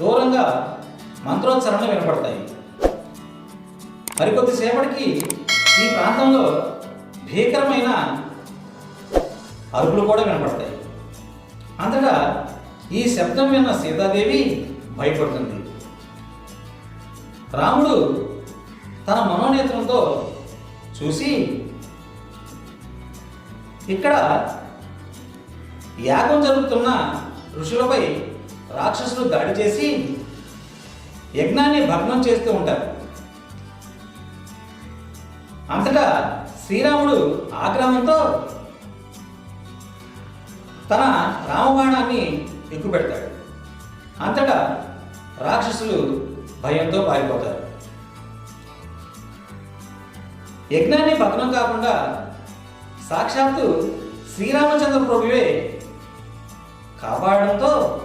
దూరంగా మంత్రోచ్చరణలు వినపడతాయి. మరికొద్దిసేపటికి ఈ ప్రాంతంలో భీకరమైన అరుపులు కూడా వినపడతాయి. అంతటా ఈ శబ్దం విన్న సీతాదేవి భయపడుతుంది. రాముడు తన మనోనేత్రంతో చూసి ఇక్కడ యాగం జరుగుతున్న ఋషులపై రాక్షసులు దాడి చేసి యజ్ఞాన్ని భగ్నం చేస్తూ ఉంటారు. అంతటా శ్రీరాముడు ఆగ్రహంతో తన రామబాణాన్ని ఎక్కుపెడతాడు. అంతటా రాక్షసులు భయంతో పారిపోతారు. యజ్ఞాన్ని భగ్నం కాకుండా సాక్షాత్తు శ్రీరామచంద్ర ప్రభువే కాపాడడంతో